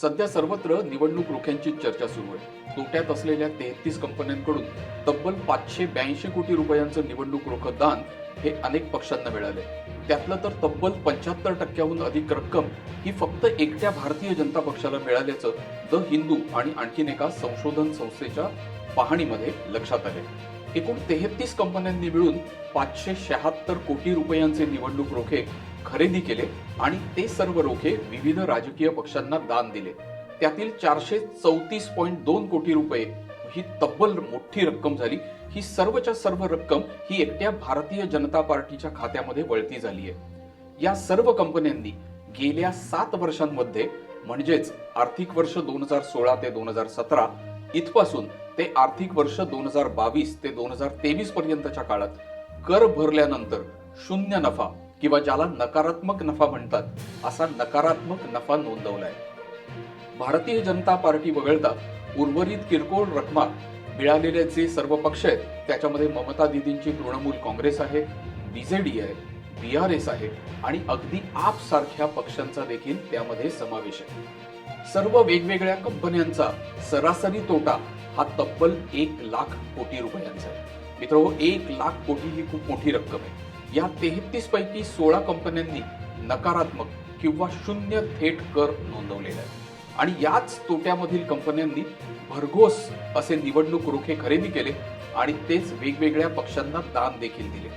सध्या सर्वत्र निवडणूक रोख्यांची चर्चा सुरू आहे. तोट्यात असलेल्या तेहतीस कंपन्यांकडून तब्बल पाचशे ब्याऐंशी कोटी रुपयांचं निवडणूक रोख दान हे अनेक पक्षांना मिळाले त्यातलं तर तब्बल पंच्याहत्तर टक्क्याहून अधिक रक्कम ही फक्त एकट्या भारतीय जनता पक्षाला मिळाल्याचं द हिंदू आणि आणखीन एका संशोधन संस्थेच्या पाहणीमध्ये लक्षात आले एकूण तेहतीस कंपन्यांनी मिळून पाचशे शहात्तर कोटी रुपयांचे निवडणूक रोखे खरेदी केले आणि ते सर्व रोखे विविध राजकीय पक्षांना दान दिले. त्यातील चारशे चौतीस पॉईंट दोन कोटी रुपये ही तब्बल मोठी रक्कम झाली. ही सर्वच्या सर्व रक्कम ही एकट्या भारतीय जनता पार्टीच्या खात्यामध्ये वळती झाली आहे. या सर्व कंपन्यांनी गेल्या सात वर्षांमध्ये म्हणजेच आर्थिक वर्ष दोन हजार सोळा ते दोन हजार सतरा इथपासून ते आर्थिक वर्ष दोन हजार बावीस ते दोन हजार तेवीस पर्यंतच्या काळात कर भरल्यानंतर शून्य नफा किंवा ज्याला नकारात्मक नफा म्हणतात असा नकारात्मक नफा नोंदवलाय. भारतीय जनता पार्टी वगळता उर्वरित किरकोळ रकमा मिळालेले जे सर्व पक्ष आहेत. त्याच्यामध्ये ममता दिदींची तृणमूल काँग्रेस आहे बीजेडी आहे बी आर एस आहे आणि अगदी आप सारख्या पक्षांचा देखील त्यामध्ये समावेश आहे. सर्व वेगवेगळ्या कंपन्यांचा सरासरी तोटा हा तब्बल एक लाख कोटी रुपयांचा आहे. मित्र एक लाख कोटी ही खूप मोठी रक्कम आहे. या तेहतीस पैकी सोळा कंपन्यांनी नकारात्मक किंवा शून्य थेट कर नोंदवलेला आहे. आणि याच तोट्यामधील कंपन्यांनी भरघोस असे निवडणूक रोखे खरेदी केले आणि तेच वेगवेगळ्या पक्षांना दान देखील दिले.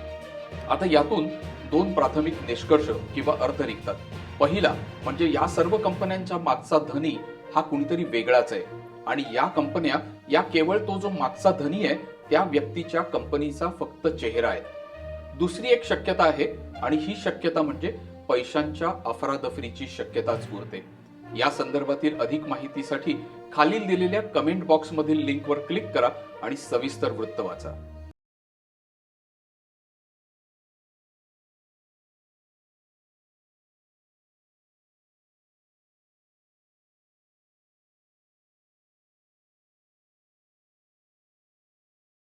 आता यातून दोन प्राथमिक निष्कर्ष किंवा अर्थ निघतात. पहिला म्हणजे या सर्व कंपन्यांच्या मागचा धनी हा कुणीतरी वेगळाच आहे. आणि या कंपन्या या केवळ तो जो मागचा धनी आहे त्या व्यक्तीच्या कंपनीचा फक्त चेहरा आहे. दुसरी एक शक्यता आहे आणि ही शक्यता म्हणजे पैशांच्या अफरादफरीची शक्यताच उरते. या संदर्भातील अधिक माहितीसाठी खालील दिलेल्या कमेंट बॉक्समधील लिंकवर क्लिक करा आणि सविस्तर वृत्त वाचा.